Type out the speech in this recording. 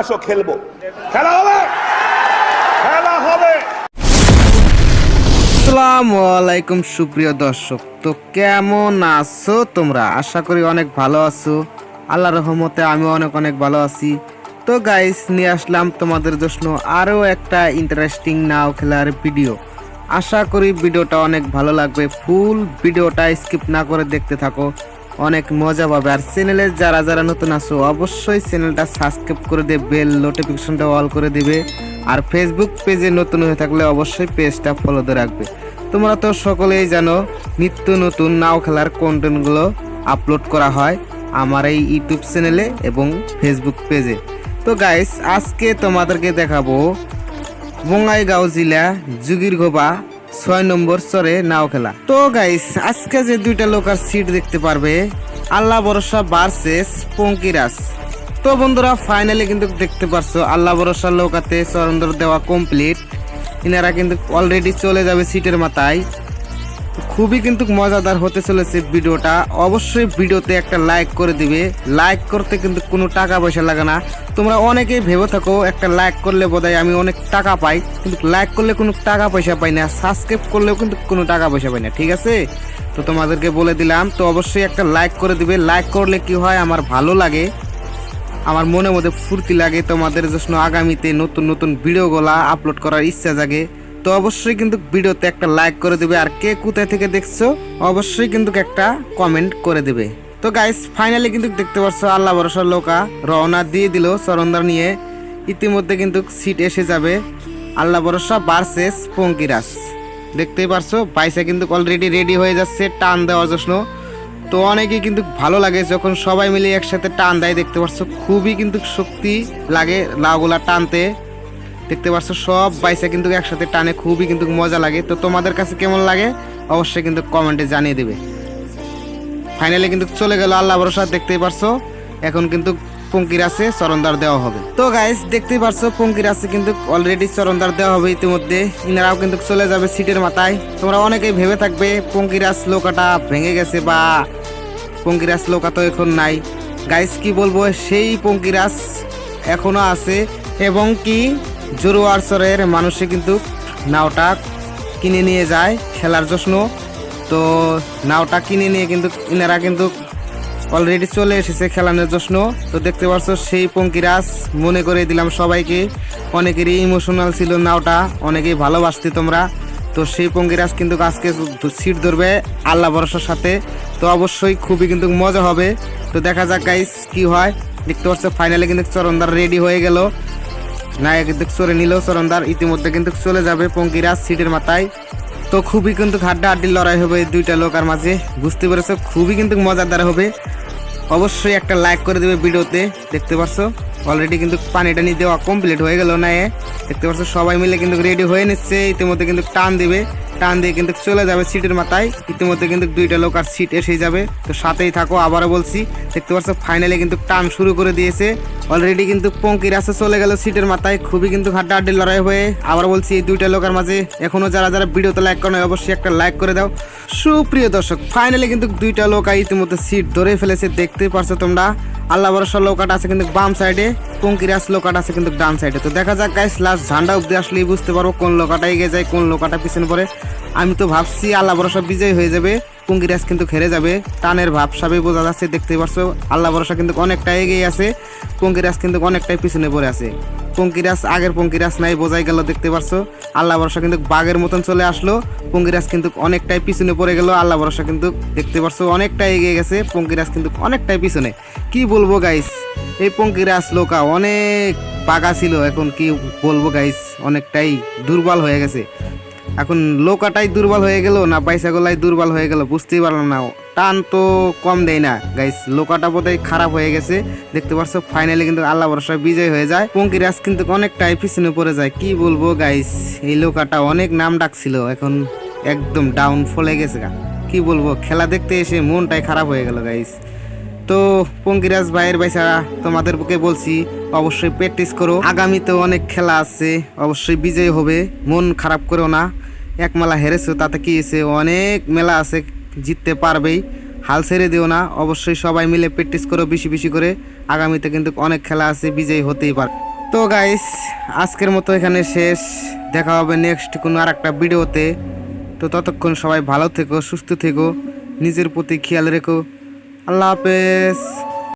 আসো খেলব। খেলা হবে! খেলা হবে! আসসালামু আলাইকুম, সুপ্রিয় দর্শক। তো কেমন আছো তোমরা? আশা করি অনেক ভালো আছো। আল্লাহ রহমতে আমি অনেক অনেক ভালো আছি। তো গাইস নিয়ে আসলাম তোমাদের জন্য আরও একটা ইন্টারেস্টিং নাও খেলার ভিডিও আশা করি ভিডিওটা অনেক ভালো লাগবে। ফুল ভিডিওটা স্কিপ না করে দেখতে থাকো। অনেক মজা পাবে। আর চ্যানেলে যারা যারা নতুন আছো, অবশ্যই চ্যানেলটা সাবস্ক্রাইব করে দেবে বেল নোটিফিকেশনটা অল করে দেবে। আর ফেসবুক পেজে নতুন হয়ে থাকলে অবশ্যই পেজটা ফলো দিয়ে রাখবে। তোমরা তো সকলেই জানো, নিত্য নতুন নাও খেলার কন্টেন্টগুলো আপলোড করা হয় আমার এই ইউটিউব চ্যানেলে এবং ফেসবুক পেজে তো গাইস আজকে তোমাদেরকে দেখাবো বঙ্গাইগাঁও জেলা জুগিরগোবা ছয় নম্বর চরে নাও খেলা। তো গাইস আজকে যে দুইটা লোকার সিট দেখতে পারবে, আল্লাহ ভরসা ভার্সেস পঙ্কিরাস তো বন্ধুরা ফাইনালি কিন্তু দেখতে পারছ, আল্লাহ ভরসা লোকাতে চরন্দর দেওয়া কমপ্লিট ইনারা কিন্তু অলরেডি চলে যাবে সিটের মাথায়। খুবই কিন্তু মজাদার হতে চলেছে ভিডিওটা। অবশ্যই ভিডিওতে একটা লাইক করে দিবে। লাইক করতে কিন্তু কোনো টাকা পয়সা লাগে না। তোমরা অনেকেই ভেবে থাকো, একটা লাইক করলে বোধহয় আমি অনেক টাকা পাই, কিন্তু লাইক করলে কোনো টাকা পয়সা পাই না। সাবস্ক্রাইব করলেও কিন্তু কোনো টাকা পয়সা পাই না, ঠিক আছে? তো তোমাদেরকে বলে দিলাম, তো অবশ্যই একটা লাইক করে দিবে। লাইক করলে কি হয়, আমার ভালো লাগে। আমার মনে মধ্যে ফুর্তি লাগে। তোমাদের জন্য আগামীতে নতুন নতুন ভিডিওগুলা আপলোড করার ইচ্ছা জাগে। তো অবশ্যই কিন্তু ভিডিওতে একটা লাইক করে দেবে। আর কে কোথায় থেকে দেখছ, অবশ্যই কিন্তু একটা কমেন্ট করে দেবে। তো গাইস ফাইনালি কিন্তু দেখতে পাচ্ছ আল্লাহ ভরসার লোকা রওনা দিয়ে দিল সরন্দার নিয়ে। ইতিমধ্যে কিন্তু সিট এসে যাবে। আল্লাহ ভরসা ভার্সেস পঙ্কিরাস দেখতেই পারছ বাইসা কিন্তু অলরেডি রেডি হয়ে যাচ্ছে, টান দেওয়ার জন্য তো অনেকেই কিন্তু ভালো লাগে যখন সবাই মিলে একসাথে টান দেয়, দেখতে পাচ্ছ খুবই কিন্তু শক্তি লাগে লাউগুলা টানতে। দেখতে পাচ্ছ সব বাইসে কিন্তু একসাথে টানে, খুবই কিন্তু মজা লাগে। তো তোমাদের কাছে কেমন লাগে? অবশ্যই কিন্তু কমেন্টে জানিয়ে দেবে। ফাইনালি কিন্তু চলে গেল আল্লাহ ভরসা, দেখতেই পারছ। এখন কিন্তু পঙ্কির আছে, চরণদার দেওয়া হবে। তো গাইস দেখতেই পারছ, পঙ্কির আছে কিন্তু অলরেডি চরণদার দেওয়া হবে ইতিমধ্যে। ইনারাও কিন্তু চলে যাবে সিটের মাথায়। তোমরা অনেকেই ভেবে থাকবে পঙ্কিরাস লোকাটা ভেঙে গেছে বা পঙ্কিরাস লোকা তো এখন নাই। গাইস কি বলব, সেই পঙ্কিরাস এখনও আছে। এবং কি জোরোয়ারসরের মানুষে কিন্তু নাওটা কিনে নিয়ে যায় খেলার জন্য তো নাওটা কিনে নিয়ে কিন্তু ইনারা কিন্তু অলরেডি চলে এসেছে খেলানোর জন্য তো দেখতে পাচ্ছ সেই পঙ্কিরাজ, মনে করে দিলাম সবাইকে, অনেকেরই ইমোশনাল ছিল নাওটা, অনেকেই ভালোবাসতে তোমরা। তো সেই পঙ্কিরাজ কিন্তু আজকে সিট ধরবে আল্লাহ ভরসার সাথে। তো অবশ্যই খুবই কিন্তু মজা হবে। তো দেখা যাক গাইস কি হয়। দেখতে পাচ্ছ ফাইনালে কিন্তু চরণদার রেডি হয়ে গেল। নায়ক কিন্তু চলে নিল চরণদার, ইতিমধ্যে কিন্তু চলে যাবে পঙ্কিরাজ সিটের মাথায়। তো খুবই কিন্তু হাড্ডা হাড্ডির লড়াই হবে দুইটা লোকার মাঝে। বুঝতে পেরেছ? খুবই কিন্তু মজাদার হবে। অবশ্যই একটা লাইক করে দেবে ভিডিওতে, দেখতে পারছ? অলরেডি কিন্তু পানি টানি দেওয়া কমপ্লিট হয়ে গেল না। দেখতে পাচ্ছ সবাই মিলে কিন্তু রেডি হয়ে নিচ্ছে, ইতিমধ্যে কিন্তু টান দিবে। টান দিয়ে কিন্তু চলে যাবে সিটের মাথায়। ইতিমধ্যে কিন্তু দুইটা লোক আর সিট এসে যাবে। তো সাথেই থাকো, আবারও বলছি, দেখতে পাচ্ছ ফাইনালি কিন্তু টান শুরু করে দিয়েছে। অলরেডি কিন্তু পঙ্কির রাস্তা চলে গেল সিটের মাথায়। খুবই কিন্তু হাড্ডা হাড্ডি লড়াই হয়ে আবার বলছি, এই দুইটা লোকের মাঝে এখনও যারা যারা ভিডিওতে লাইক করে অবশ্যই একটা লাইক করে দাও। সুপ্রিয় দর্শক ফাইনালি কিন্তু দুইটা লোক ইতিমধ্যে সিট ধরে ফেলেছে, দেখতে পারছ তোমরা। আল্লাহ ভরসা লোকাটা আছে কিন্তু বাম সাইডে পঙ্কিরাস লোকাটা আছে কিন্তু ডান সাইডে তো দেখা যাক গাইস লাস্ট ঝান্ডা অব্দি আসলেই বুঝতে পারব কোন লোকাটা এগিয়ে যায়, কোন লোকাটা পিছনে পড়ে। আমি তো ভাবছি আল্লাহ বরসা বিজয় হয়ে যাবে, পঙ্কিরাজ কিন্তু হেরে যাবে। টানের ভাব সবই বোঝা যাচ্ছে দেখতে পারছ, আল্লাহ বরসা কিন্তু অনেকটা এগিয়ে আছে, পঙ্কিরাজ কিন্তু অনেকটাই পিছনে পড়ে আছে। পঙ্কিরাজ, আগের পঙ্কিরাজ নাই, বোঝাই গেল, দেখতে পারছ? আল্লাহ ভরসা কিন্তু বাঘের মতন চলে আসলো। পঙ্কিরাজ কিন্তু অনেকটাই পিছনে পড়ে গেল, আল্লাহ ভরসা কিন্তু দেখতে পারছ, অনেকটাই এগিয়ে গেছে, পঙ্কিরাজ কিন্তু অনেকটাই পিছনে। কি বলব গাইস এই পঙ্কিরাজ লোকা অনেক পাকা ছিল, এখন কি বলব গাইস অনেকটাই দুর্বল হয়ে গেছে। এখন লোকাটাই দুর্বল হয়ে গেল না পয়সাগুলাই দুর্বল হয়ে গেল বুঝতেই পারলাম না। টান তো কম দেয় না। গাইস লোকাটা বোধহয় খারাপ হয়ে গেছে। দেখতে পাচ্ছ ফাইনালি কিন্তু আল্লাহ ভরসা বিজয় হয়ে যায়। পঙ্কিরাজ কিন্তু অনেকটাই পিছনে পড়ে যায়। কি বলব গাইস এই লোকাটা অনেক নাম ডাকছিল। এখন একদম ডাউন ফলে গেছে গা। কি বলব, খেলা দেখতে এসে মনটাই খারাপ হয়ে গেল গাইস তো পঙ্কিরাজ ভাইয়ের বাইসা তোমাদের বুকে বলছি, অবশ্যই প্র্যাকটিস করো। আগামীতে অনেক খেলা আছে। অবশ্যই বিজয় হবে। মন খারাপ করো না। এক মেলা হেরেছো, তাতে কি এসে অনেক মেলা আছে, জিততে পারবেই। হাল ছেড়ে দিও না, অবশ্যই সবাই মিলে প্র্যাকটিস করো, বেশি বেশি করে। আগামীতে কিন্তু অনেক খেলা আছে, বিজয়ী হতেই পারে। তো গাইস আজকের মতো এখানে শেষ। দেখা হবে নেক্সট কোনো আর একটা ভিডিওতে। তো ততক্ষণ সবাই ভালো থেকো, সুস্থ থেকো, নিজের প্রতি খেয়াল রেখো। আল্লাহ হাফেজ।